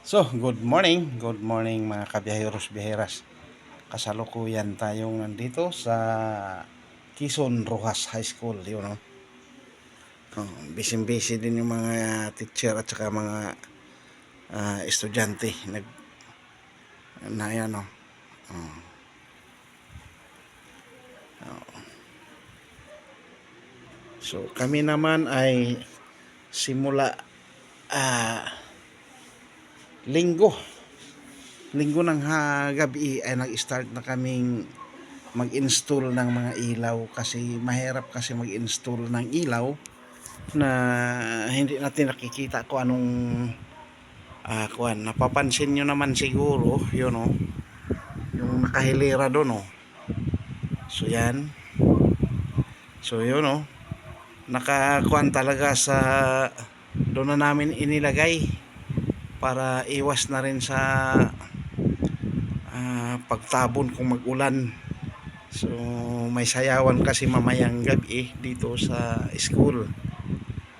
So, good morning. Good morning mga kabiyaheros biyaheras. Kasalukuyan tayong nandito sa Quezon Rojas High School, yun know. Oh, busy-busy din yung mga teacher at saka mga ah, estudyante nag na yan oh. Oh. Oh. So, kami naman ay simula ah linggo. Linggo ng ha, gabi ay nag-start na kaming mag-install ng mga ilaw kasi mahirap kasi mag-install ng ilaw na hindi natin nakikita kung anong ah kuan napapansin nyo naman siguro yun oh yung nakahilera doon oh. So yan. So yun oh nakakuan talaga sa doon na namin inilagay para iwas na rin sa ah, pagtabon kung mag-ulan. So may sayawan kasi mamayang gabi dito sa school.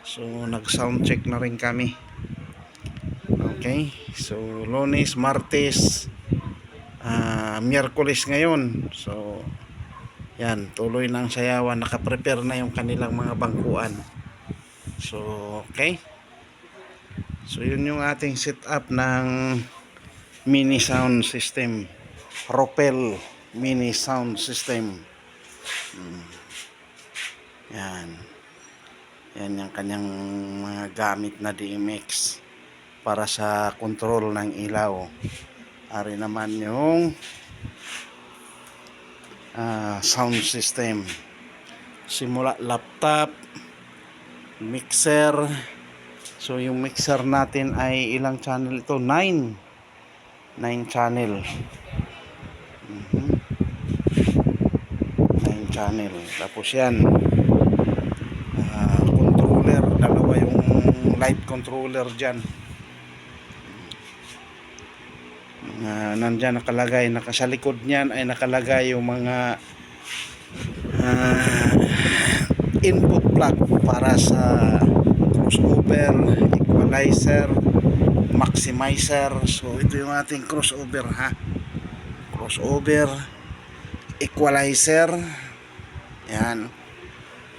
So nag-sound check na rin kami. Okay? So Lunes, Martes, ah, Miyerkules ngayon. So yan, tuloy ng sayawan. Nakaprepare na yung kanilang mga bangkuan. So, okay? So yun yung ating setup ng mini sound system. Propel mini sound system. Mm. Yan. Yan yung kanyang mga gamit na DMX para sa control ng ilaw. Ari naman yung ah, sound system. Simula laptop, mixer, So yung mixer natin ay ilang channel ito? 9. 9 channel. Mhm. 9 channel. Tapos yan. ah, controller. Dalawa yung light controller dyan. Mga nandyan nakalagay. Naka, sa likod niyan ay nakalagay yung mga ah, input plug para sa crossover, equalizer, maximizer. So ito yung ating crossover ha. Crossover, equalizer. Yan.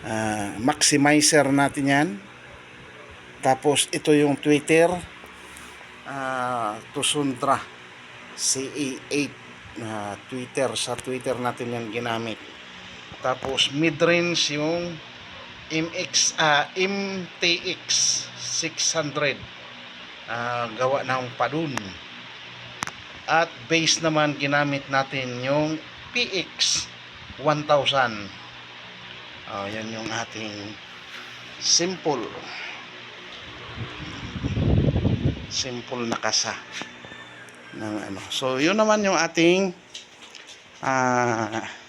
Ah, maximizer natin yan. Tapos ito yung Twitter. Ah, Tusuntra CE8 na Twitter. Sa Twitter natin yan ginamit. Tapos mid-range yung MX ah MTX 600 ah, gawa ng padun. At base naman ginamit natin yung PX 1000 oh, yan yung ating simple. Simple na kasa ng ano. So yun naman yung ating ah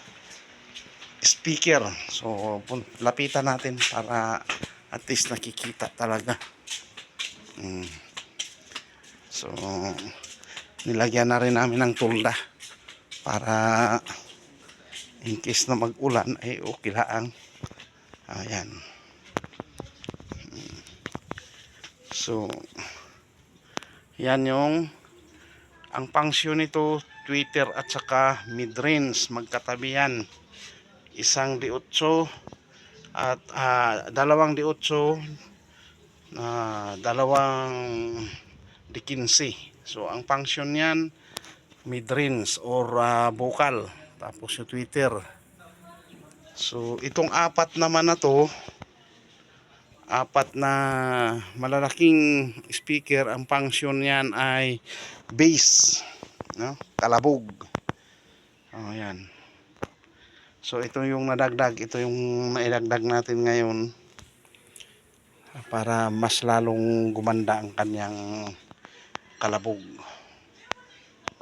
speaker. So, lapitan natin para at least nakikita talaga. Mm. So, nilagyan na rin namin ng tulda para in case na mag-ulan ay okay lang. Ayan. Mm. So, yan yung ang pangsyon nito Twitter at saka mid-range magkatabi yan isang D8 at ah, dalawang D8 na dalawang D15 so ang function niyan mid-range or ah, vocal. Tapos yung Twitter so itong apat naman na to apat na malalaking speaker ang function niyan ay bass no? Kalabog oh yan So ito yung nadagdag, ito yung naidagdag natin ngayon para mas lalong gumanda ang kanyang kalabog.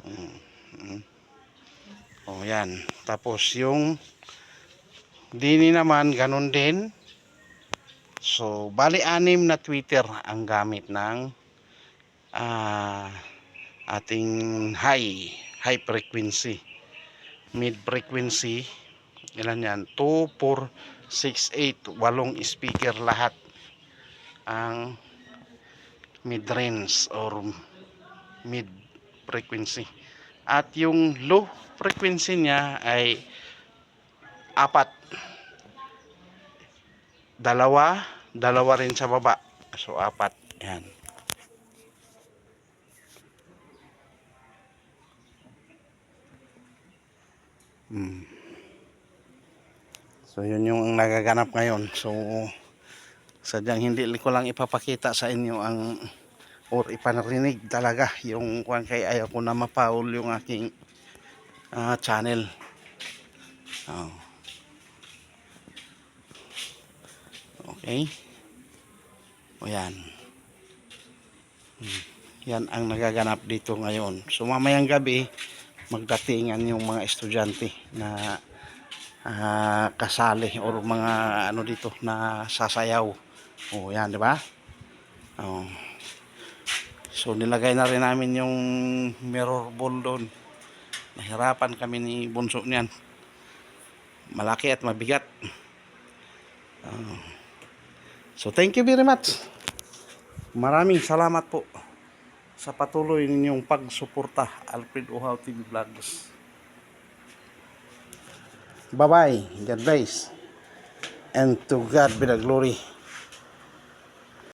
Mm. Oh, yan. Tapos yung dini naman ganun din. So bali anim na Twitter ang gamit ng ah, ating high high frequency mid frequency ilan yan 2, 4, 6, 8 walong speaker lahat ang mid range or mid frequency. At yung low frequency niya ay apat. Dalawa, dalawa rin sa baba. So apat. Yan. Hmm. So yun yung nagaganap ngayon. So sadyang hindi ko lang ipapakita sa inyo ang or ipanarinig talaga yung kung kay ayaw ko na mapaul yung aking ah, channel. Oh. Okay. O yan. Hmm. Yan ang nagaganap dito ngayon. So mamayang gabi, magdatingan yung mga estudyante na ah, kasali or mga ano dito na sasayaw. O yan, di ba? Oh. So nilagay na rin namin yung mirror ball doon. Nahirapan kami ni Bunso niyan. Malaki at mabigat. Oh. So thank you very much. Maraming salamat po sa patuloy ninyong pagsuporta Alfred Uhaw TV Vlogs. Bye-bye. God bless. And to God be the glory.